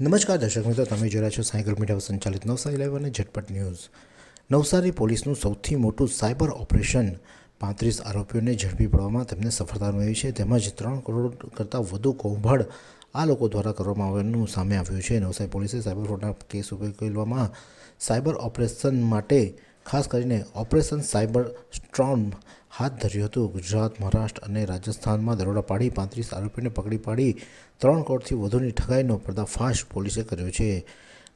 નમસ્કાર દર્શક મિત્રો, તમે રહ્યા છો સાયકલ મીડિયા સંચાલિત નવસારી લાઈવ અને ઝટપટ ન્યૂઝ. નવસારી પોલીસનું સૌથી મોટું સાયબર ઓપરેશન પાંત્રીસ આરોપીઓને ઝડપી પડવામાં તેમને સફળતા મળી છે. તેમજ ત્રણ કરોડ કરતાં વધુ કૌભાંડ આ લોકો દ્વારા કરવામાં આવવાનું સામે આવ્યું છે. નવસારી પોલીસે સાયબર ફ્રોડના કેસ ઉકેલવામાં સાયબર ઓપરેશન માટે ખાસ કરીને ઓપરેશન સાયબર સ્ટ્રોમ હાથ ધર્યું હતું. ગુજરાત, મહારાષ્ટ્ર અને રાજસ્થાનમાં દરોડા પાડી પાંત્રીસ આરોપીને પકડી પાડી ત્રણ કરોડથી વધુની ઠગાઈનો પર્દાફાશ પોલીસે કર્યો છે.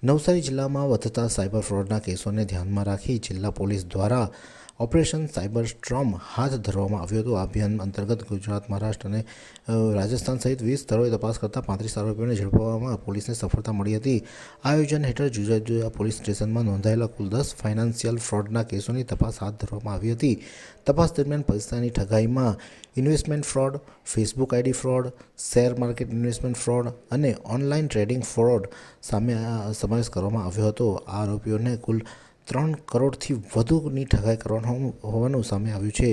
નવસારી જિલ્લામાં વધતા સાયબર ફ્રોડના કેસોને ધ્યાનમાં રાખી જિલ્લા પોલીસ દ્વારા ઓપરેશન સાયબર સ્ટ્રોમ હાથ ધરવામાં આવ્યું હતું. આ અભિયાન અંતર્ગત ગુજરાત, મહારાષ્ટ્ર અને રાજસ્થાન સહિત વીસ સ્થળોએ તપાસ કરતા પાંત્રીસ આરોપીઓને ઝડપવામાં પોલીસને સફળતા મળી હતી. આયોજન હેઠળ જુદા જુદા પોલીસ સ્ટેશનમાં નોંધાયેલા કુલ દસ ફાઇનાન્શિયલ ફ્રોડના કેસોની તપાસ હાથ ધરવામાં આવી હતી. તપાસ દરમિયાન પૈસાની ઠગાઈમાં investment fraud, Facebook ID fraud, share market investment fraud અને ઓનલાઈન ટ્રેડિંગ ફ્રોડ સામે સમાવેશ કરવામાં આવ્યો હતો. આ આરોપીઓને કુલ ત્રણ કરોડથી વધુની ઠગાઈ કરવાનું હોવાનું સામે આવ્યું છે.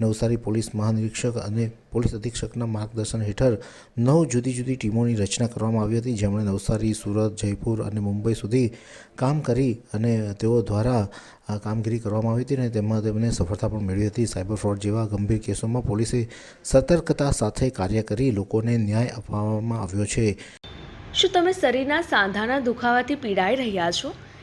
નવસારી પોલીસ મહાનિરીક્ષક અને પોલીસ અધિક્ષકના માર્ગદર્શન હેઠળ નવ જુદી જુદી ટીમોની રચના કરવામાં આવી હતી. જેમણે નવસારી, સુરત, જયપુર અને મુંબઈ સુધી કામ કરી અને તેઓ દ્વારા કામગીરી કરવામાં આવી હતી અને તેમાં તેમને સફળતા પણ મેળવી હતી. સાયબર ફ્રોડ જેવા ગંભીર કેસોમાં પોલીસે સતર્કતા સાથે કાર્ય કરી લોકોને ન્યાય અપાવવામાં આવ્યો છે. શું તમે શરીરના સાંધાના દુખાવાથી પીડાઈ રહ્યા છો?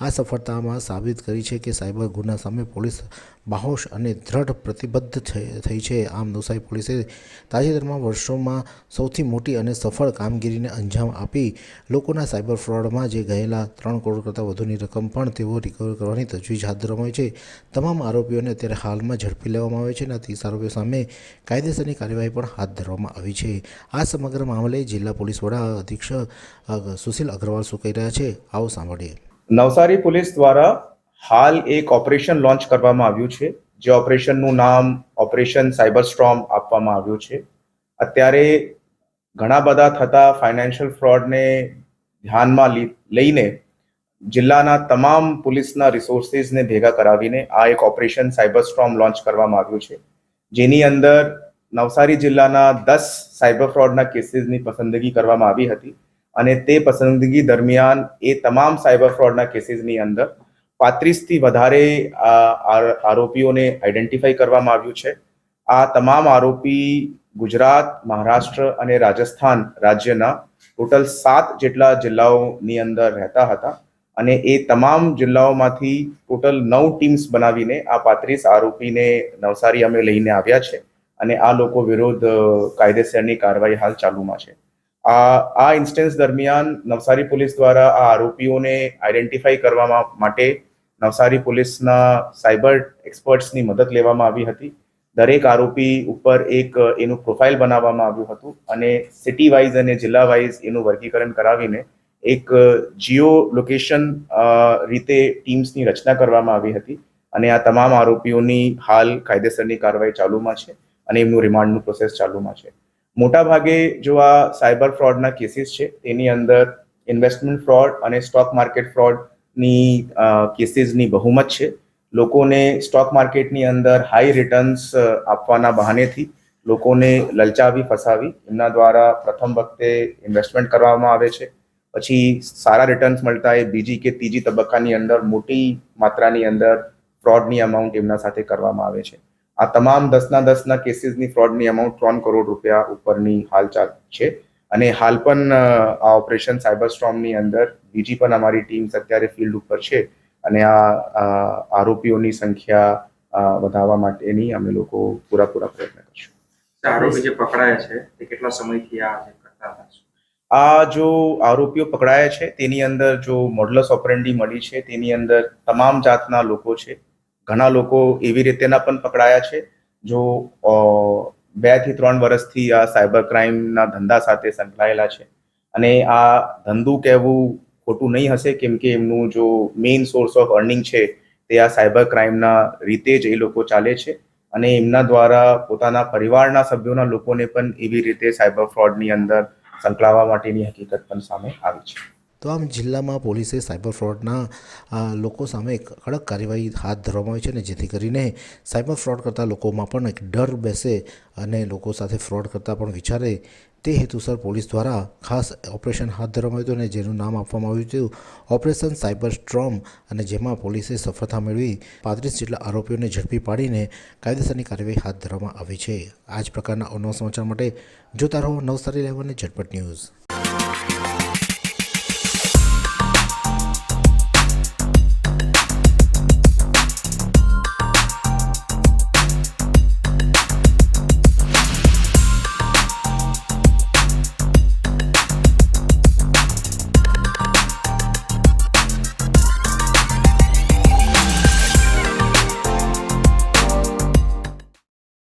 આ સફળતામાં સાબિત કરી છે કે સાયબર ગુના સામે પોલીસ બાહોશ અને દ્રઢ પ્રતિબદ્ધ થઈ છે. આમ નવસારી પોલીસે તાજેતરમાં વર્ષોમાં સૌથી મોટી અને સફળ કામગીરીને અંજામ આપી લોકોના સાયબર ફ્રોડમાં જે ગયેલા ત્રણ કરોડ કરતાં વધુની રકમ પણ તેઓ રિકવર કરવાની તજવીજ હાથ ધરવામાં છે. તમામ આરોપીઓને અત્યારે હાલમાં ઝડપી લેવામાં આવે છે અને ત્રીસ આરોપીઓ સામે કાયદેસરની કાર્યવાહી પણ હાથ ધરવામાં આવી છે. આ સમગ્ર મામલે જિલ્લા પોલીસ વડા અધિક્ષક સુશીલ અગ્રવાલ શું કહી રહ્યા છે? આવો સાંભળીએ. નવસારી પોલીસ દ્વારા હાલ એક ઓપરેશન લોન્ચ કરવામાં આવ્યું છે. જે ઓપરેશનનું નામ ઓપરેશન સાયબર સ્ટ્રોમ આપવામાં આવ્યું છે. અત્યારે ઘણા બધા થતા ફાઇનાન્શિયલ ફ્રોડને ધ્યાનમાં લઈને જિલ્લાના તમામ પોલીસના રિસોર્સિસને ભેગા કરાવીને આ એક ઓપરેશન સાયબર સ્ટ્રોમ લોન્ચ કરવામાં આવ્યું છે. જેની અંદર નવસારી જિલ્લાના દસ સાયબર ફ્રોડના કેસીસની પસંદગી કરવામાં આવી હતી. અને તે પસંદગી દરમિયાન એ તમામ સાયબર ફ્રોડના કેસીસની અંદર પાંત્રીસથી વધારે આરોપીઓને આઈડેન્ટિફાઈ કરવામાં આવ્યું છે. આ તમામ આરોપી ગુજરાત, મહારાષ્ટ્ર અને રાજસ્થાન રાજ્યના ટોટલ સાત જેટલા જિલ્લાઓની અંદર રહેતા હતા અને એ તમામ જિલ્લાઓમાંથી ટોટલ નવ ટીમ્સ બનાવીને આ પાંત્રીસ આરોપીને નવસારી અમે લઈને આવ્યા છે અને આ લોકો વિરુદ્ધ કાયદેસરની કાર્યવાહી હાલ ચાલુમાં છે. આ આ ઇન્સ્ટન્સ દરમિયાન નવસારી પોલીસ દ્વારા આ આરોપીઓને આઈડેન્ટિફાઈ કરવા માટે નવસારી પોલીસના સાયબર એક્સપર્ટ્સની મદદ લેવામાં આવી હતી. દરેક આરોપી ઉપર એક, એનું પ્રોફાઇલ બનાવવામાં આવ્યું હતું અને સિટી વાઇઝ અને જિલ્લા વાઇઝ એનું વર્ગીકરણ કરાવીને એક જીઓ લોકેશન રીતે ટીમ્સની રચના કરવામાં આવી હતી અને આ તમામ આરોપીઓની હાલ કાયદેસરની કાર્યવાહી ચાલુમાં છે અને એમનું રિમાન્ડનું પ્રોસેસ ચાલુમાં છે. મોટા ભાગે જો આ સાયબર ફ્રોડના કેસીસ છે, તેની અંદર ઇન્વેસ્ટમેન્ટ ફ્રોડ અને સ્ટોક માર્કેટ ફ્રોડની કેસીસની બહુમત છે. લોકોને સ્ટોક માર્કેટની અંદર હાઈ રિટર્ન્સ આપવાના બહાનેથી લોકોને લલચાવી, ફસાવી, એમના દ્વારા પ્રથમ વખતે ઇન્વેસ્ટમેન્ટ કરવામાં આવે છે. પછી સારા રિટર્ન્સ મળતા એ બીજી કે ત્રીજી તબક્કાની અંદર મોટી માત્રાની અંદર ફ્રોડની અમાઉન્ટ એમના સાથે કરવામાં આવે છે. આ તમામ દસના દસના કેસીસની ફ્રોડની અમાઉન્ટ ત્રણ કરોડ રૂપિયા ઉપરની હાલ ચાલ છે. અને હાલ પણ આ ઓપરેશન સાયબર સ્ટ્રોમની અંદર બીજી પણ અમારી ટીમ્સ અત્યારે ફિલ્ડ ઉપર છે. અને આ આરોપીઓની સંખ્યા વધારવા માટેની અમે લોકો પૂરાપૂરા પૂરા પ્રયત્ન કરશું. આરોપી જે પકડાયા છે તે કેટલા સમયથી આ કરતા હતા? આ જો આરોપીઓ પકડાયા છે તેની અંદર જો મોડલસ ઓપરેન્ડી મળી છે તેની અંદર તમામ જાતના લોકો છે. ઘણા લોકો એવી રીતેના પણ પકડાયા છે. જો બેથી ત્રણ વર્ષથી આ સાયબર ક્રાઇમના ધંધા સાથે સંકળાયેલા છે. અને આ ધંધું કહેવું ખોટું નહીં હશે, કેમ કે એમનું જો મેઇન સોર્સ ઓફ અર્નિંગ છે, તે આ સાયબર ક્રાઇમના રીતે જ એ લોકો ચાલે છે. અને એમના દ્વારા પોતાના પરિવારના સભ્યોના લોકોને પણ એવી રીતે સાયબર ફ્રોડની અંદર સંકળાવવા માટેની હકીકત પણ સામે આવી છે. તો આમ જિલ્લામાં પોલીસે સાયબર ફ્રોડના લોકો સામે કડક કાર્યવાહી હાથ ધરવામાં આવી છે અને જેથી કરીને સાયબર ફ્રોડ કરતા લોકોમાં પણ એક ડર બેસે અને લોકો સાથે ફ્રોડ કરતા પણ વિચારે તે હેતુસર પોલીસ દ્વારા ખાસ ઓપરેશન હાથ ધરવામાં આવ્યું હતું અને જેનું નામ આપવામાં આવ્યું હતું ઓપરેશન સાયબર સ્ટ્રોમ અને જેમાં પોલીસે સફળતા મેળવી પાંત્રીસ જેટલા આરોપીઓને ઝડપી પાડીને કાયદેસરની કાર્યવાહી હાથ ધરવામાં આવી છે. આ જ પ્રકારના અવનવા સમાચાર માટે જોતા રહો નવસારી લેવલ અને ઝટપટ ન્યૂઝ.